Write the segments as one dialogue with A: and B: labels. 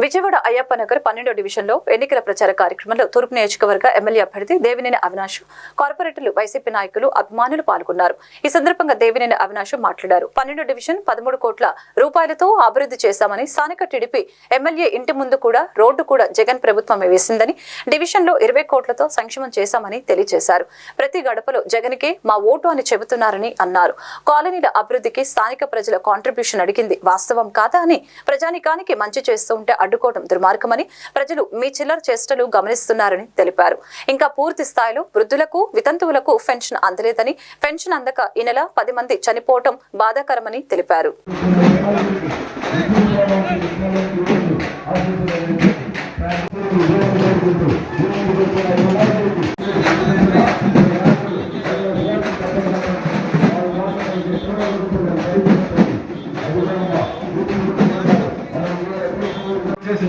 A: విజయవాడ అయ్యప్ప నగర్ పన్నెండో డివిజన్లో ఎన్నికల ప్రచార కార్యక్రమంలో తూర్పు నియోజకవర్గ ఎమ్మెల్యే అభ్యర్థి దేవినేని అవినాష్ కార్పొరేటర్లు వైసీపీ నాయకులు అభిమానులు పాల్గొన్నారు. ఈ సందర్భంగా దేవినేని అవినాష్ మాట్లాడారు. పన్నెండో డివిజన్ పదమూడు కోట్ల రూపాయలతో అభివృద్ధి చేశామని స్థానిక టీడీపీ ఎమ్మెల్యే ఇంటి ముందు కూడా రోడ్డు కూడా జగన్ ప్రభుత్వమే వేసిందని డివిజన్లో ఇరవై కోట్లతో సంక్షేమం చేశామని తెలియజేశారు. ప్రతి గడపలో జగన్కే మా ఓటు అని చెబుతున్నారని అన్నారు. కాలనీల అభివృద్ధికి స్థానిక ప్రజల కాంట్రిబ్యూషన్ అడిగింది వాస్తవం కాదా అని ప్రజానికానికి మంచి చేస్తూ ఉంటే అడ్డుకోవడం దుర్మార్గమని ప్రజలు మీ చిల్లర చేష్టలు గమనిస్తున్నారని తెలిపారు. ఇంకా పూర్తి స్థాయిలో వృద్ధులకు వితంతువులకు పెన్షన్ అందలేదని పెన్షన్ అందక ఈ నెల పది మంది చనిపోవటం బాధాకరమని తెలిపారు.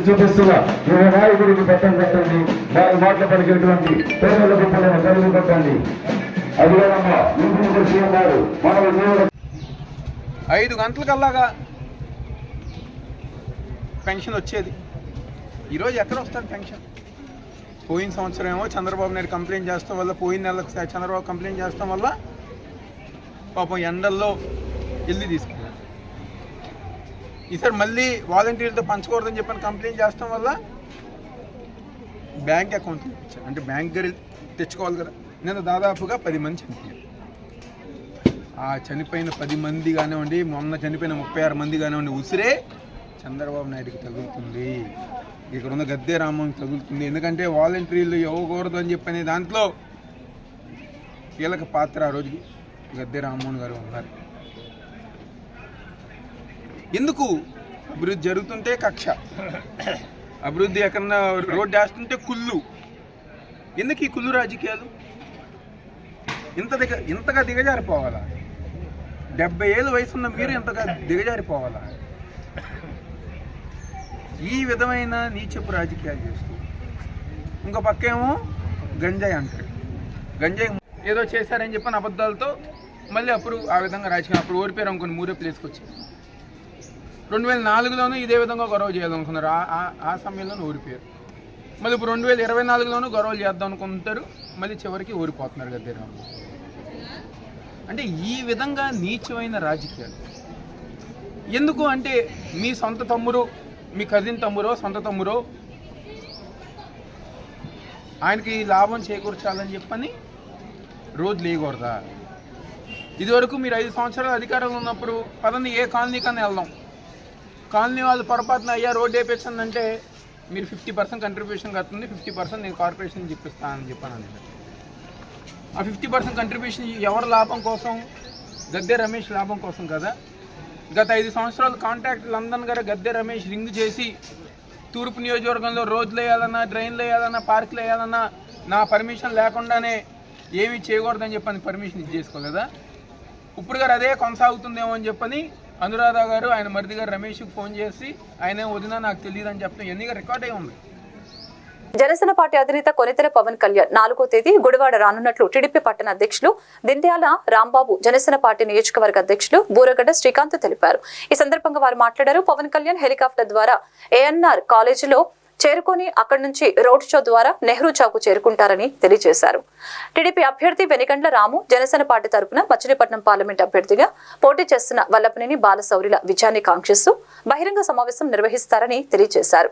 B: చూపిస్తున్నా. యువ నాయకుడికి పట్టం కట్టండి. వారి మాటలు పలికేటువంటి పేదల గొప్పలను కలిగి కట్టండి. అదిగానమ్మా ఇంటి సీఎం
C: ఐదు గంటలకల్లాగా పెన్షన్ వచ్చేది. ఈరోజు ఎక్కడ వస్తుంది పెన్షన్? పోయిన సంవత్సరం ఏమో చంద్రబాబు నాయుడు కంప్లైంట్ చేస్తాం వల్ల పోయిన నెలకు చంద్రబాబు కంప్లైంట్ చేస్తాం వల్ల పాపం ఎండల్లో వెళ్ళి తీసుకుంటాం ఈసారి మళ్ళీ వాలంటీర్లతో పంచకూడదని చెప్పని కంప్లైంట్ చేస్తాం వల్ల బ్యాంక్ అకౌంట్ ఇచ్చారు అంటే బ్యాంక్ దగ్గర తెచ్చుకోవాలి కదా. నేను దాదాపుగా పది మంది చనిపోయాను. ఆ చనిపోయిన పది మంది కానివ్వండి మొన్న చనిపోయిన ముప్పై ఆరు మంది కానివ్వండి ఉసిరే చంద్రబాబు నాయుడుకి తగులుతుంది. ఇక్కడ ఉన్న గద్దె రామన్ తగులుతుంది. ఎందుకంటే వాలంటీర్లు ఇవ్వకూడదు అని చెప్పనే దాంట్లో కీలక పాత్ర ఆ రోజు గద్దె రామ్మోహన్ గారు ఉన్నారు. ఎందుకు అభివృద్ధి జరుగుతుంటే కక్ష? అభివృద్ధి ఎక్కడన్నా రోడ్డు వేస్తుంటే కుళ్ళు. ఎందుకు ఈ కుళ్ళు రాజకీయాలు? ఇంత దిగ ఇంతగా దిగజారిపోవాలా? డెబ్బై ఏళ్ళు వయసున్న మీరు ఇంతగా దిగజారిపోవాలా? ఈ విధమైన నీచెప్పు రాజకీయాలు చేస్తూ. ఇంకో పక్కేమో గంజాయి అంటారు గంజాయి ఏదో చేశారని చెప్పని అబద్ధాలతో మళ్ళీ అప్పుడు ఆ విధంగా రాజకీయం అప్పుడు ఓడిపోయారు అనుకుని మూరే ప్లేస్కి వచ్చారు రెండు వేల నాలుగులోనూ ఇదే విధంగా గొడవ చేయాలనుకున్నారు. ఆ- ఆ- ఆ సమయంలోనూ ఓడిపోయారు మళ్ళీ ఇప్పుడు రెండు వేల ఇరవై నాలుగులోనూ గొడవలు చేద్దాం అనుకుంటారు. మళ్ళీ చివరికి ఓడిపోతున్నారు గద్దెరాము అంటే ఈ విధంగా నీచమైన రాజకీయాలు. ఎందుకు అంటే మీ సొంత తమ్ముడు మీ కజిన్ తమ్ముడో సొంత తమ్మురో ఆయనకి లాభం చేకూర్చాలని చెప్పని రోజు లేకూడదా ఇదివరకు మీరు ఐదు సంవత్సరాలు అధికారంలో ఉన్నప్పుడు పదండి ఏ కాలనీకన్నా వెళ్దాం. కాలనీ వాళ్ళు పొరపాటున అయ్యా రోడ్ అంటే మీరు ఫిఫ్టీ పర్సెంట్ కంట్రిబ్యూషన్ కడుతుంది ఫిఫ్టీ పర్సెంట్ నేను కార్పొరేషన్ చెప్పిస్తానని చెప్పాను అండి ఆ ఫిఫ్టీ పర్సెంట్ కంట్రిబ్యూషన్ ఎవరి లాభం కోసం? గద్దె రమేష్ లాభం కోసం కదా. గత ఐదు సంవత్సరాలు కాంట్రాక్ట్ లందన్ గారు గద్దె రమేష్ రింగ్ చేసి తూర్పు నియోజకవర్గంలో రోడ్లు వేయాలన్నా డ్రైన్లు వేయాలన్నా పార్కులు వేయాలన్నా నా పర్మిషన్ లేకుండానే ఏమీ చేయకూడదని చెప్పని పర్మిషన్ ఇది చేసుకోలేదా? ఇప్పుడు గారు అదే కొనసాగుతుందేమో అని చెప్పని అనురాధ గారు ఆయన మరిది గారు రమేష్కి ఫోన్ చేసి ఆయన వదినా నాకు తెలియదు అని చెప్తాం ఎన్నిగా రికార్డ్ అయి ఉంది.
A: జనసేన పార్టీ అధినేత కొనితెల పవన్ కళ్యాణ్ నాలుగో తేదీ గుడివాడ రానున్నట్లు టీడీపీ పట్టణ అధ్యక్షులు దిండ్యాల రాంబాబు జనసేన పార్టీ నియోజకవర్గ అధ్యక్షులు బూరగడ్డ శ్రీకాంత్ తెలిపారు. ఈ సందర్భంగా వారు మాట్లాడారు. పవన్ కళ్యాణ్ హెలికాప్టర్ ద్వారా ఏఎన్ఆర్ కాలేజీలో చేరుకొని అక్కడి నుంచి రోడ్ షో ద్వారా నెహ్రూ చౌక్ చేరుకుంటారని తెలియజేశారు. టీడీపీ అభ్యర్థి వెనికండ్ల రాము జనసేన పార్టీ తరపున మచిలీపట్నం పార్లమెంట్ అభ్యర్థిగా పోటీ చేస్తున్న వల్లపనేని బాలశౌరిల విజయాన్ని కాంక్షిస్తూ బహిరంగ సమావేశం నిర్వహిస్తారని తెలియజేశారు.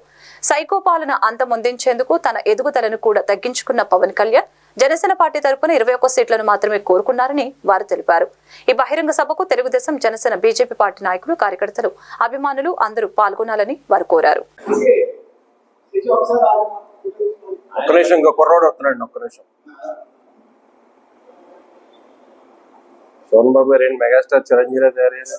A: సైకోపాలన అంతమొందించేందుకు తన ఎదుగుదలను కూడా తగ్గించుకున్న పవన్ కళ్యాణ్ జనసేన పార్టీ తరపున ఇరవై ఒక్క సీట్లను మాత్రమే కోరుకున్నారని వారు తెలిపారు. ఈ బహిరంగ సభకు తెలుగుదేశం జనసేన బీజేపీ పార్టీ నాయకులు కార్యకర్తలు అభిమానులు అందరూ పాల్గొనాలని వారు కోరారు.
D: ఒక్క నిమిషం ఇంకో కుర్రోడు వస్తున్నాడు ఒక్క నిమిషం. సోన్ బాబు గారు మెగాస్టార్ చిరంజీవి తయారయ్యారు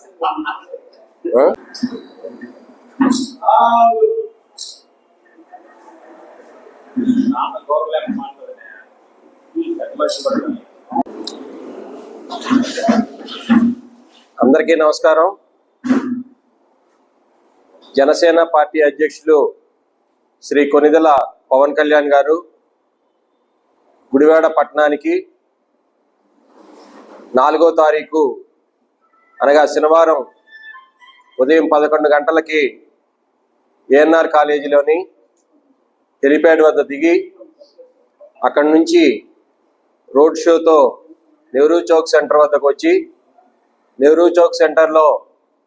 D: అందరికీ నమస్కారం. జనసేన పార్టీ అధ్యక్షులు శ్రీ కొనిదెల పవన్ కళ్యాణ్ గారు గుడివాడ పట్టణానికి నాలుగో తారీఖు అనగా శనివారం ఉదయం పదకొండు గంటలకి ఏఎన్ఆర్ కాలేజీలోని హెలిప్యాడ్ వద్ద దిగి అక్కడి నుంచి రోడ్ షోతో నెహ్రూ చౌక్ సెంటర్ వద్దకు వచ్చి నెహ్రూ చౌక్ సెంటర్లో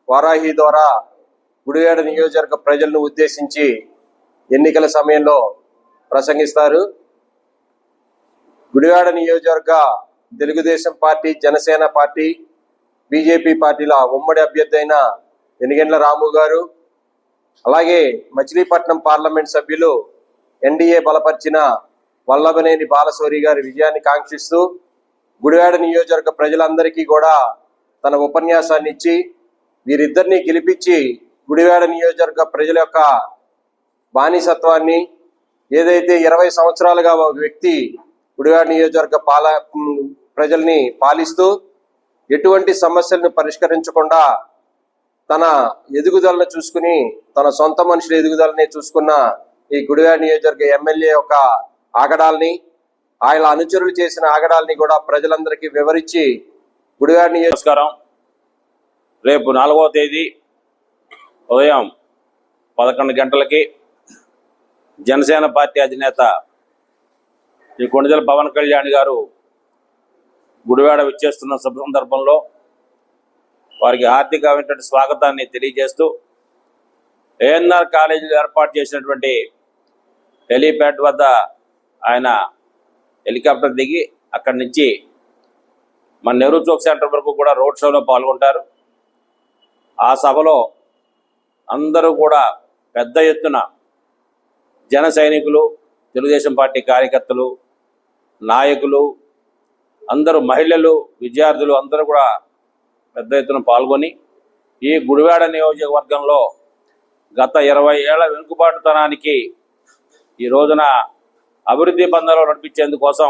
D: వారాహి ద్వారా గుడివాడ నియోజకవర్గ ప్రజలను ఉద్దేశించి ఎన్నికల సమయంలో ప్రసంగిస్తారు. గుడివాడ నియోజకవర్గ Telugu Desam party Janasena party BJP పార్టీల ఉమ్మడి అభ్యర్థి అయిన వెనిగండ్ల రాము గారు అలాగే మచిలీపట్నం పార్లమెంట్ సభ్యులు ఎన్డీఏ బలపరిచిన వల్లభనేని బాలశౌరి గారి విజయాన్ని కాంక్షిస్తూ గుడివాడ నియోజకవర్గ ప్రజలందరికీ కూడా తన ఉపన్యాసాన్ని ఇచ్చి వీరిద్దరిని గెలిపించి గుడివాడ నియోజకవర్గ ప్రజల యొక్క బానిసత్వాన్ని ఏదైతే ఇరవై సంవత్సరాలుగా ఒక వ్యక్తి గుడివాడ నియోజకవర్గ పాల ప్రజల్ని పాలిస్తూ ఎటువంటి సమస్యలను పరిష్కరించకుండా తన ఎదుగుదలను చూసుకుని తన సొంత మనుషుల ఎదుగుదలని చూసుకున్న ఈ గుడివాడ నియోజకవర్గ ఎమ్మెల్యే యొక్క ఆగడాల్ని ఆయన అనుచరులు చేసిన ఆగడాల్ని కూడా ప్రజలందరికీ వివరించి గుడివాడ నియోజక
E: నమస్కారం. రేపు నాలుగవ తేదీ ఉదయం పదకొండు గంటలకి జనసేన పార్టీ అధినేత శ్రీ కొండజల పవన్ కళ్యాణ్ గారు గుడివాడ విచ్చేస్తున్న సందర్భంలో వారికి హార్దికమైనటువంటి స్వాగతాన్ని తెలియజేస్తూ ఏఎన్ఆర్ కాలేజీలో ఏర్పాటు చేసినటువంటి హెలీప్యాడ్ వద్ద ఆయన హెలికాప్టర్ దిగి అక్కడి నుంచి మన నెహ్రూ చౌక్ సెంటర్ వరకు కూడా రోడ్ షోలో పాల్గొంటారు. ఆ సభలో అందరూ కూడా పెద్ద ఎత్తున జన సైనికులు తెలుగుదేశం పార్టీ కార్యకర్తలు నాయకులు అందరూ మహిళలు విద్యార్థులు అందరూ కూడా పెద్ద ఎత్తున పాల్గొని ఈ గుడివాడ నియోజకవర్గంలో గత ఇరవై ఏళ్ళ వెనుకబాటుతనానికి ఈ రోజున అభివృద్ధి పందంలో నడిపించేందుకోసం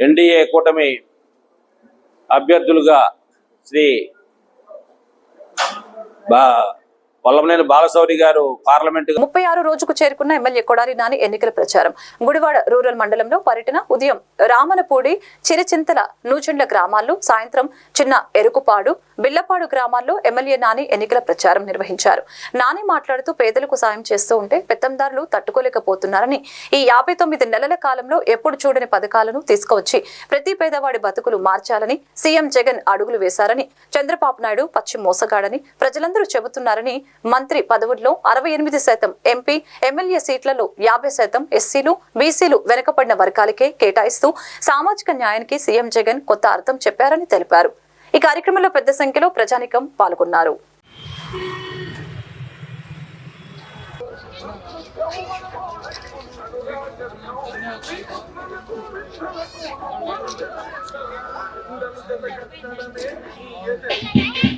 E: ఎన్డీఏ కూటమి అభ్యర్థులుగా శ్రీ బా పొల్లమనేని బాలశౌరి గారు పార్లమెంట్
A: ముప్పై ఆరు రోజుకు చేరుకున్న ఎమ్మెల్యే కొడాలి నాని ఎన్నికల ప్రచారం. గుడివాడ రూరల్ మండలంలో పర్యటన ఉదయం. రామనపూడి చిరచింతల నూచెండ్ల గ్రామాల్లో సాయంత్రం చిన్న ఎరుకుపాడు బిల్లపాడు గ్రామాల్లో ఎమ్మెల్యే నాని ఎన్నికల ప్రచారం నిర్వహించారు. నాని మాట్లాడుతూ పేదలకు సాయం చేస్తూ ఉంటే పెత్తందారులు తట్టుకోలేకపోతున్నారని ఈ యాభై తొమ్మిది నెలల కాలంలో ఎప్పుడు చూడని పథకాలను తీసుకువచ్చి ప్రతి పేదవాడి బతుకులు మార్చాలని సీఎం జగన్ అడుగులు వేశారని చంద్రబాబు నాయుడు పచ్చి మోసగాడని ప్రజలందరూ చెబుతున్నారని మంత్రి పదవుల్లో అరవై ఎనిమిది శాతం ఎంపీ ఎమ్మెల్యే సీట్లలో యాభై శాతం ఎస్సీలు బీసీలు వెనుకబడిన వర్గాలకే కేటాయిస్తూ సామాజిక న్యాయానికి సీఎం జగన్ కొత్త అర్థం చెప్పారని తెలిపారు. ఈ కార్యక్రమంలో పెద్ద సంఖ్యలో ప్రజానికం పాల్గొన్నారు.
F: అందరం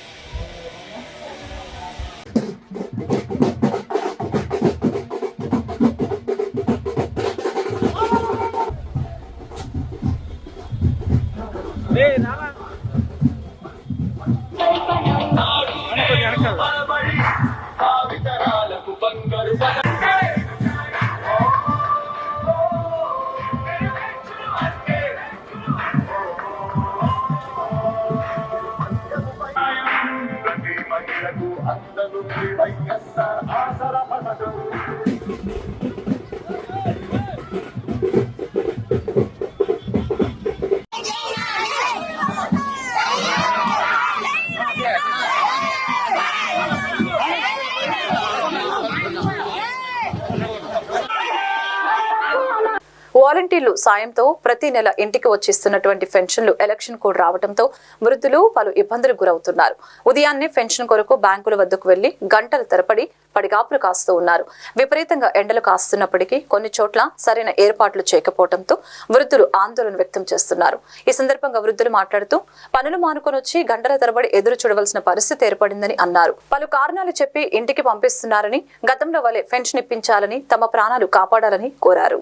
A: వాలంటీర్లు సాయంతో ప్రతి నెల ఇంటికి వచ్చిస్తున్నటువంటి పెన్షన్లు ఎలక్షన్ కోడ్ రావడంతో వృద్ధులు పలు ఇబ్బందులు గురవుతున్నారు. ఉదయాన్నే పెన్షన్ కొరకు బ్యాంకుల వద్దకు వెళ్ళి గంటల తరబడి పడిగాపులు కాస్తూ ఉన్నారు. విపరీతంగా ఎండలు కాస్తున్నప్పటికీ కొన్ని చోట్ల సరైన ఏర్పాట్లు చేయకపోవడంతో వృద్ధులు ఆందోళన వ్యక్తం చేస్తున్నారు. ఈ సందర్భంగా వృద్ధులు మాట్లాడుతూ పనులు మానుకొని వచ్చి గంటల తరబడి ఎదురు చూడవలసిన పరిస్థితి ఏర్పడిందని అన్నారు. పలు కారణాలు చెప్పి ఇంటికి పంపిస్తున్నారని గతంలో వలె పెన్షన్ ఇప్పించాలని తమ ప్రాణాలు కాపాడాలని కోరారు.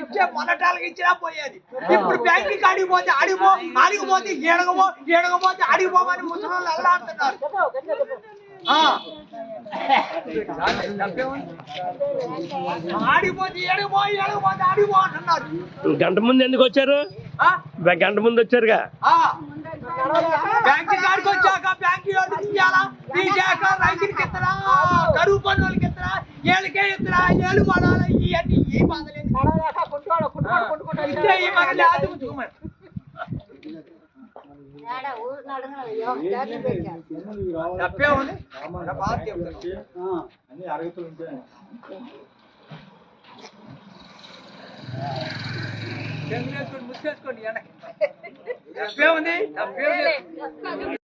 G: ఇచ్చే మొన్నటాలకు ఇచ్చినా పోయేది. ఇప్పుడు బ్యాంకుకి అడిగిపోతే అడిగిపో అడిగిపోతే ఏడగపో ఏడగపోతే అడిగిపోమని ముసలి అల్లాడుతున్నారు. ఆడిపోతే ఏడగపో ఏడగపోతే అడిగిపో అంటున్నారు.
H: గంట ముందు ఎందుకు వచ్చారు? గంట ముందు వచ్చారుగా?
G: ఆ. బ్యాంకు కాడికి వచ్చాక బ్యాంకు రైతులకి ఇస్తారా కరువు పన్నులకి ఇస్తారా ఏళ్ళకే ఇస్తారా ఏళ్ళు పడాలా? ఇవన్నీ ఈ బాధలేదు ఇస్తే ఈ బాధ లేదు చూమని. తప్పే ఉంది మన బాధ చెప్తాను. చెంగులేసుకొని ముసుకేసుకోండి వెనక్కి. తప్పే ఉంది తప్పే ఉంది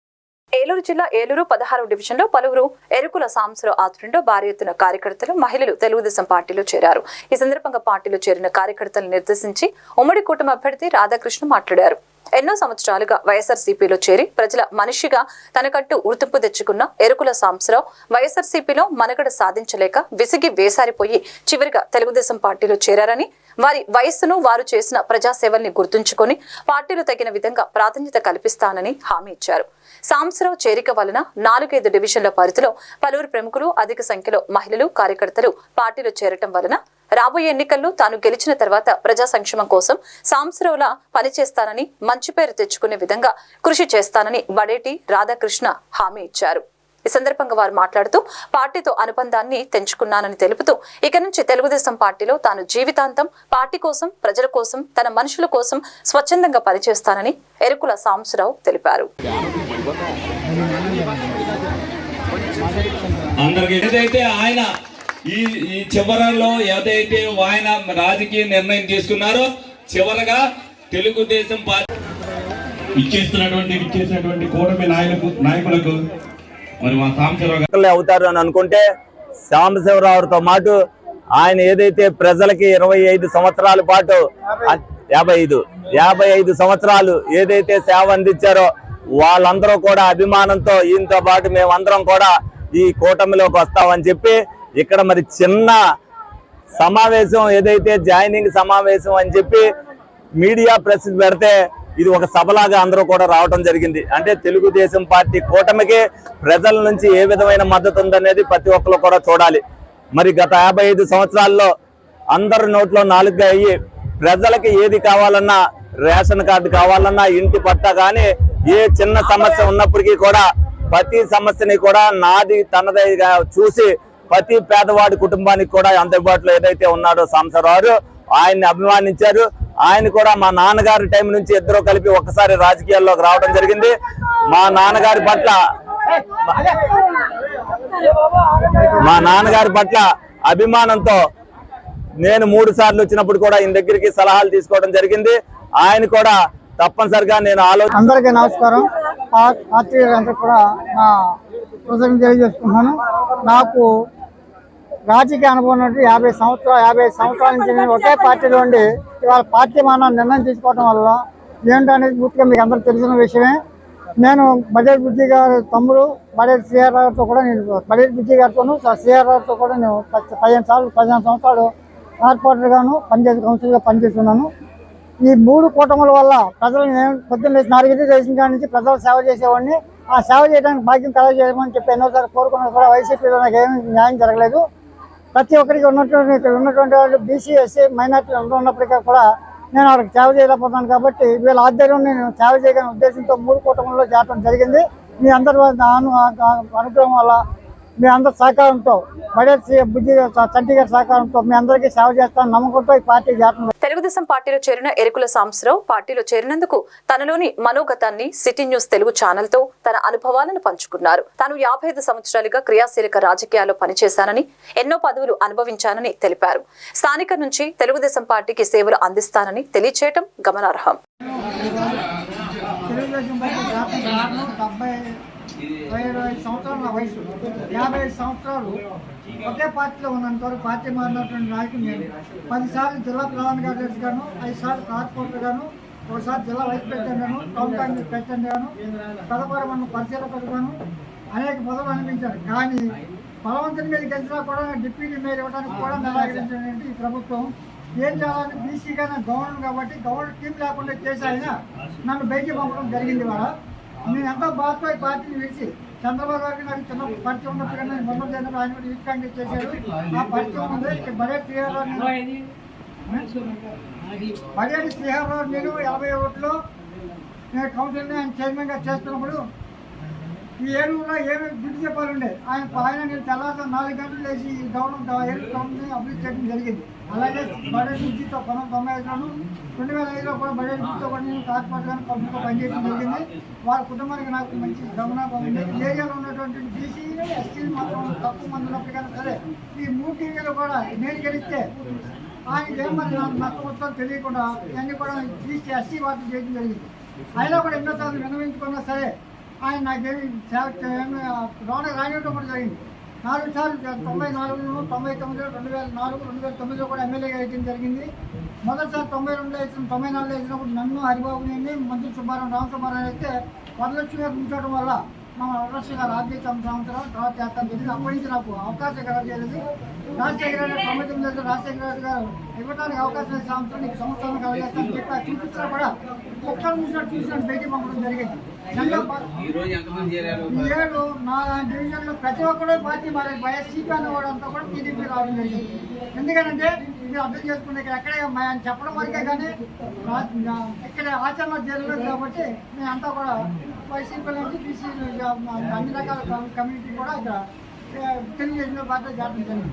A: ఏలూరు జిల్లా ఏలూరు పదహారు డివిజన్లో పలువురు ఎరుకుల సాంసరావు ఆధ్వర్యంలో భారీ ఎత్తున కార్యకర్తలు మహిళలు తెలుగుదేశం పార్టీలో చేరారు. ఈ సందర్భంగా పార్టీలో చేరిన కార్యకర్తలను నిర్దేశించి ఉమ్మడి కూటమి అభ్యర్థి రాధాకృష్ణ మాట్లాడారు. ఎన్నో సంవత్సరాలుగా వైఎస్ఆర్సీపీలో చేరి ప్రజల మనిషిగా తనకంటూ గుర్తింపు తెచ్చుకున్న ఎరుకుల సాంసరావు వైఎస్ఆర్సీపీలో మనగడ సాధించలేక విసిగి వేసారిపోయి చివరిగా తెలుగుదేశం పార్టీలో చేరారని వారి వయస్సును వారు చేసిన ప్రజాసేవల్ని గుర్తుంచుకొని పార్టీలు తగిన విధంగా ప్రాధాన్యత కల్పిస్తానని హామీ ఇచ్చారు. సాంసరావు చేరిక వలన నాలుగైదు డివిజన్ల పరిధిలో పలువురు ప్రముఖులు అధిక సంఖ్యలో మహిళలు కార్యకర్తలు పార్టీలో చేరటం వలన రాబోయే ఎన్నికల్లో తాను గెలిచిన తర్వాత ప్రజా సంక్షేమం కోసం సాంసరావులా పనిచేస్తానని మంచి పేరు తెచ్చుకునే విధంగా కృషి చేస్తానని బడేటి రాధాకృష్ణ హామీ ఇచ్చారు. ఈ సందర్భంగా వారు మాట్లాడుతూ పార్టీతో అనుబంధాన్ని తెంచుకున్నానని తెలుపుతూ ఇక నుంచి తెలుగుదేశం పార్టీలో తాను జీవితాంతం పార్టీ కోసం ప్రజల కోసం తన మనుషుల కోసం స్వచ్ఛందంగా పనిచేస్తానని ఎరుకుల సాంబశివరావు తెలిపారు.
I: అందరికి ఏదైతే ఆయన ఈ ఈ చివరలో ఏదైతే ఆయన రాజకీయ నిర్ణయం తీసుకున్నారో చివరగా తెలుగుదేశం పార్టీ ఇచ్చేస్తున్నటువంటి ఇచ్చేసినటువంటి కూటమి నాయకులకు నాయకులకు
J: అవుతారు అని అనుకుంటే సాంబశివరావుతో మాటు ఆయన ఏదైతే ప్రజలకి ఇరవై ఐదు సంవత్సరాల పాటు యాభై ఐదు యాభై ఐదు సంవత్సరాలు ఏదైతే సేవ అందించారో వాళ్ళందరూ కూడా అభిమానంతో ఈయనతో పాటు మేమందరం కూడా ఈ కూటమిలోకి వస్తామని చెప్పి ఇక్కడ మరి చిన్న సమావేశం ఏదైతే జాయినింగ్ సమావేశం అని చెప్పి మీడియా ప్రసిద్ధి పెడితే ఇది ఒక సభలాగా అందరూ కూడా రావడం జరిగింది. అంటే తెలుగుదేశం పార్టీ కూటమికి ప్రజల నుంచి ఏ విధమైన మద్దతు ఉందనేది ప్రతి ఒక్కరు కూడా చూడాలి. మరి గత యాభై ఐదు సంవత్సరాల్లో అందరి నోట్లో నాలుగుగా అయ్యి ప్రజలకి ఏది కావాలన్నా రేషన్ కార్డు కావాలన్నా ఇంటి పట్టా కానీ ఏ చిన్న సమస్య ఉన్నప్పటికీ కూడా ప్రతి సమస్యని కూడా నాది తనదిగా చూసి ప్రతి పేదవాడి కుటుంబానికి కూడా అందుబాటులో ఏదైతే ఉన్నాడో సాంసరావు ఆయన్ని అభిమానించారు. ఆయన కూడా మా నాన్నగారి టైం నుంచి ఇద్దరు కలిపి ఒక్కసారి రాజకీయాల్లోకి రావడం జరిగింది. మా నాన్నగారి పట్ల మా నాన్నగారి పట్ల అభిమానంతో నేను మూడు సార్లు వచ్చినప్పుడు కూడా ఈయన దగ్గరికి సలహాలు తీసుకోవడం జరిగింది. ఆయన కూడా తప్పనిసరిగా నేను ఆలోచన
K: అందరికీ నమస్కారం. పార్టీ కూడా నా తెలియజేసుకుంటున్నాను. నాకు రాజకీయ అనుభవం నుండి యాభై సంవత్సరాలు యాభై సంవత్సరాల నుంచి నేను ఒకే పార్టీలో ఉండి ఇవాళ పార్టీ మనం నిర్ణయం తీసుకోవడం వల్ల ఏంటనేది పూర్తిగా మీకు అందరూ తెలిసిన విషయమే. నేను బడేట్ బుద్ధి గారి తమ్ముడు బడేట్ సిఆర్ గారితో కూడా నేను బడేట్ బుద్ధి గారితోనూ సిఆర్ గారితో కూడా నేను పదిహేను సార్లు పదిహేను సంవత్సరాలు కార్పొరేటర్గాను పంచాయతీ కౌన్సిల్గా పనిచేస్తున్నాను. ఈ మూడు కూటముల వల్ల ప్రజలు నేను పొద్దున్న లేచి నాలుగింటి కాడి నుంచి ప్రజలు సేవ చేసేవాడిని. ఆ సేవ చేయడానికి భాగ్యం కలగజేయమని చెప్పి ఎన్నోసార్లు కోరుకున్నా కూడా వైసీపీలో నాకు ఏమీ న్యాయం జరగలేదు. ప్రతి ఒక్కరికి ఉన్నటువంటి ఇక్కడ ఉన్నటువంటి వాళ్ళు బీసీ ఎస్సీ మైనార్టీలు అందరూ ఉన్నప్పటికీ కూడా నేను వాళ్ళకి సేవ చేయలేకపోతున్నాను కాబట్టి వీళ్ళ ఆధ్వర్యం నేను సేవ చేయగల ఉద్దేశంతో మూడు కూటముల్లో చేరడం జరిగింది. మీ అందరి అనుగ్రహం వల్ల మీ అందరి సహకారంతో బుద్ధి చంటి గారి సహకారంతో మీ అందరికీ సేవ చేస్తాను నమ్మకంతో ఈ పార్టీ
A: తెలుగుదేశం పార్టీలో చేరిన ఎరుకుల సాంబశివరావు పార్టీలో చేరినందుకు తనలోని మనోగతాన్ని సిటీ న్యూస్ తెలుగు ఛానల్తో తన అనుభవాలను పంచుకున్నారు. తాను యాభై ఐదు సంవత్సరాలుగా క్రియాశీలక రాజకీయాల్లో పనిచేశానని ఎన్నో పదవులు అనుభవించానని తెలిపారు. స్థానిక నుంచి తెలుగుదేశం పార్టీకి సేవలు అందిస్తానని తెలియచేయటం గమనార్హం.
K: ఇరవై ఐదు సంవత్సరాలు నా వయసు యాభై ఐదు సంవత్సరాలు ఒకే పార్టీలో ఉన్నంత వరకు పార్టీ మారినటువంటి నాయకుడు నేను పదిసార్లు జిల్లా ప్రధాన కార్యదర్శి గాను ఐదు సార్లు కార్పొరేటర్ గాను ఒకసారి జిల్లా వైస్ ప్రెసిడెంట్ గాను టౌన్ కాంగ్రెస్ ప్రెసిడెంట్ గాను తదుపరి మనం పరిశీలకుడు అనేక పదవులు అనిపించారు కానీ బలవంతుని మీద గెలిచినా కూడా డిప్యూటీ మేయర్ ఇవ్వడానికి కూడా నిరాకరించినటువంటి ఈ ప్రభుత్వం ఏం చేయాలని బీసీగా నా గవర్నర్ కాబట్టి గవర్నర్ టీం లేకుండా చేసి ఆయన నన్ను బయటికి పంపడం జరిగింది వాళ్ళ నేను ఎంతో బాధతో ఈ పార్టీని విడిచి చంద్రబాబు గారికి నాకు చిన్న పరిచయం ఉన్నప్పుడు నేను మొదలు చేయడం ఆయన కూడా యూత్ కాంగ్రెస్ చేశారు. ఆ పరిచయం ఉంది. ఇక్కడ బడే శ్రీహారావు బడేటి శ్రీహారావు నేను యాభై ఒకటిలో నేను కౌన్సిల్ని ఆయన చైర్మన్గా చేస్తున్నప్పుడు ఈ ఏడుగులో ఏమి గుడ్డు చెప్పాలండే ఆయన ఆయన నేను తెల్లారి నాలుగు గంటలు వేసి ఈ గవర్నమెంట్ ఏడు గవర్నమెంట్ అభివృద్ధి చేయడం జరిగింది. అలాగే బడ్జెట్ బుద్ధితో పంతొమ్మిది తొంభై ఐదులోను రెండు వేల ఐదులో కూడా బడ్జెట్ బుద్ధితో కూడా నేను కార్పొరేట్గా కంపెనీలో పనిచేయడం జరిగింది. వారి కుటుంబానికి నాకు మంచి గమనం ఉంది. ఏరియాలో ఉన్నటువంటి బీసీ ఎస్సీ మాత్రం తక్కువ మంది ఉన్నప్పటికైనా సరే ఈ మూడు టీవీలు కూడా నేను గెలిస్తే ఆయన ఏం మరి నాకు మొత్తం తెలియకుండా ఇవన్నీ కూడా తీసి ఎస్సీ వాటిని చేయడం జరిగింది. అయినా కూడా ఎన్నోసార్లు విన్నవించుకున్నా సరే ఆయన నాకేమి సేవ ఏమి లోన రానివ్వడం జరిగింది. నాలుగు సార్లు తొంభై నాలుగులో తొంభై తొమ్మిదిలో రెండు వేల నాలుగు రెండు వేల తొమ్మిదిలో కూడా ఎమ్మెల్యేగా వేయడం జరిగింది. మొదటిసారి తొంభై రెండులో వేసిన తొంభై నాలుగులో వేసినప్పుడు నన్ను హరిబాబుని మంత్రి సుబ్బారావు రామసుబ్బారావు అయితే వరలక్ష్మి గారు ఉంచడం వల్ల మన వరలక్ష్మి గారు ఆర్థిక సంవత్సరం తర్వాత చేస్తాను జరిగింది అప్పటి నుంచి నాకు అవకాశం కలగజేయలేదు రాజశేఖర రెడ్డి తొంభై తొమ్మిది రాజశేఖర రెడ్డి గారు ఇవ్వడానికి అవకాశం సంవత్సరం నీకు సంవత్సరం కలగజేస్తాను చెప్పి చూపించినా కూడా ఒక్కరు చూసినట్టు చూసినట్టు బయటికి పంపడం జరిగింది. ఏడు నా డివిజన్లో ప్రతి ఒక్కరు పార్టీ మారే వైఎస్సీపీ అన్నవాడు అంతా కూడా టీడీపీ రావడం జరిగింది. ఎందుకంటే ఇది అర్థం చేసుకునే ఇక్కడ ఎక్కడే మా- ఆయన చెప్పడం వరకే కానీ ఇక్కడ ఆచరణ జరగలేదు కాబట్టి మేమంతా కూడా వైసీపీ నుంచి బీసీ అన్ని రకాల కమ్యూనిటీ కూడా ఇక్కడ ఏ, బాధ్యత జాగ్రత్త జరిగింది.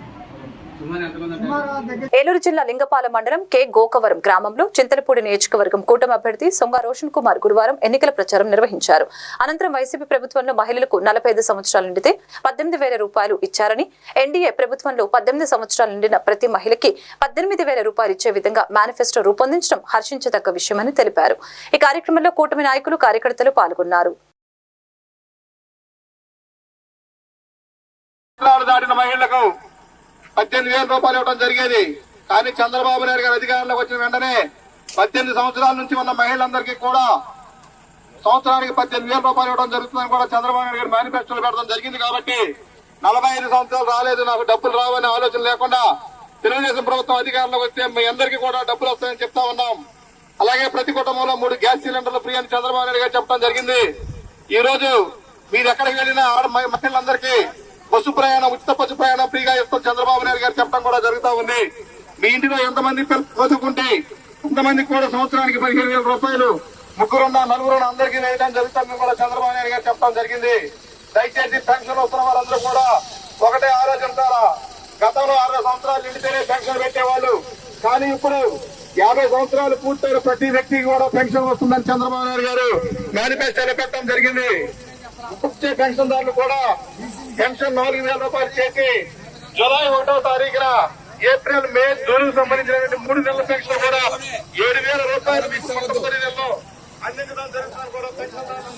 A: ఏలూరు జిల్లా లింగపాలెం మండలం కె. గోకవరం గ్రామంలో చింతలపూడి నియోజకవర్గం కూటమి అభ్యర్థి సొంగ రోషన్ కుమార్ గురువారం ఎన్నికల ప్రచారం నిర్వహించారు. అనంతరం వైసీపీ ప్రభుత్వంలో మహిళలకు నలభై ఐదు సంవత్సరాలు నిండితే పద్దెనిమిది వేల రూపాయలు ఇచ్చారని ఎన్డీఏ ప్రభుత్వంలో పద్దెనిమిది సంవత్సరాలు నిండిన ప్రతి మహిళకి పద్దెనిమిది వేల రూపాయలు ఇచ్చే విధంగా మేనిఫెస్టో రూపొందించడం హర్షించదగ్గ విషయమని తెలిపారు. ఈ కార్యక్రమంలో కూటమి నాయకులు కార్యకర్తలు పాల్గొన్నారు.
B: దాటిన మహిళలకు పద్దెనిమిది వేల రూపాయలు ఇవ్వడం జరిగేది. కానీ చంద్రబాబు నాయుడు గారు అధికారంలోకి వచ్చిన వెంటనే పద్దెనిమిది సంవత్సరాల నుంచి ఉన్న మహిళలందరికీ కూడా సంవత్సరానికి పద్దెనిమిది వేల రూపాయలు ఇవ్వడం జరుగుతుందని కూడా చంద్రబాబు నాయుడు గారు మేనిఫెస్టోలు పెట్టడం జరిగింది కాబట్టి నలభై ఐదు సంవత్సరాలు రాలేదు నాకు డబ్బులు రావనే ఆలోచన లేకుండా తెలుగుదేశం ప్రభుత్వం అధికారంలోకి వస్తే మీ అందరికీ కూడా డబ్బులు వస్తాయని చెప్తా ఉన్నాం. అలాగే ప్రతి కుటుంబంలో మూడు గ్యాస్ సిలిండర్లు ఫ్రీ అని చంద్రబాబు నాయుడు గారు చెప్పడం జరిగింది. ఈ రోజు మీరు ఎక్కడికి వెళ్ళినా ఆడ మహిళలందరికీ బస్సు ప్రయాణం ఉచిత బస్సు ఫ్రీగా ఇస్తూ చంద్రబాబు నాయుడు గారు చెప్పడం కూడా జరుగుతూ ఉంది. మీ ఇంటిలో ఎంతమంది పిల్లలు చదువుకుంటే కూడా సంవత్సరానికి పదిహేను వేల రూపాయలు ముగ్గురున్న నలుగురున్న అందరికీ వేయడం జరుగుతుందని కూడా చంద్రబాబు నాయుడు గారు చెప్పడం జరిగింది. దయచేసి పెన్షన్ వస్తున్న వారందరూ కూడా ఒకటే ఆలోచించారా గతంలో అరవై సంవత్సరాలు నిండితేనే పెన్షన్ పెట్టేవాళ్ళు. కానీ ఇప్పుడు యాభై సంవత్సరాలు పూర్తయిన ప్రతి వ్యక్తికి కూడా పెన్షన్ వస్తుందని చంద్రబాబు నాయుడు గారు మేనిఫెస్టోలో పెట్టడం జరిగింది. వచ్చే పెన్షన్దారులు కూడా పెన్షన్ నాలుగు వేల రూపాయలు చేసి జులై ఒకటో తారీఖున ఏప్రిల్ మే జూన్ సంబంధించినటువంటి మూడు నెలల పెన్షన్ కూడా ఏడు వేల రూపాయలు తొమ్మిది నెలలో అందించడం జరుగుతుందని కూడా పెన్షన్దారులు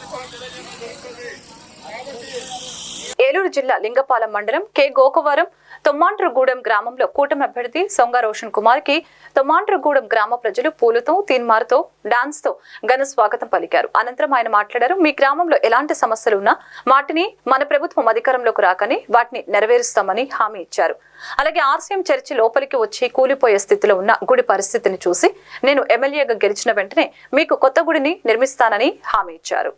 A: ఏలూరు జిల్లా లింగపాలెం మండలం కె గోకవరం తొమ్మాండ్రగూడెం గ్రామంలో కూటమి అభ్యర్థి సొంగ రోషన్ కుమార్కి తొమ్మాండ్రగూడెం గ్రామ ప్రజలు పూలతో తీన్మార్తో డాన్స్తో ఘన స్వాగతం పలికారు. అనంతరం ఆయన మాట్లాడారు మీ గ్రామంలో ఎలాంటి సమస్యలు ఉన్నా వాటిని మన ప్రభుత్వం అధికారంలోకి రాకని వాటిని నెరవేరుస్తామని హామీ ఇచ్చారు. అలాగే ఆర్సీఎం చర్చి లోపలికి వచ్చి కూలిపోయే స్థితిలో ఉన్న గుడి పరిస్థితిని చూసి నేను ఎమ్మెల్యేగా గెలిచిన వెంటనే మీకు కొత్త గుడిని నిర్మిస్తానని హామీ ఇచ్చారు.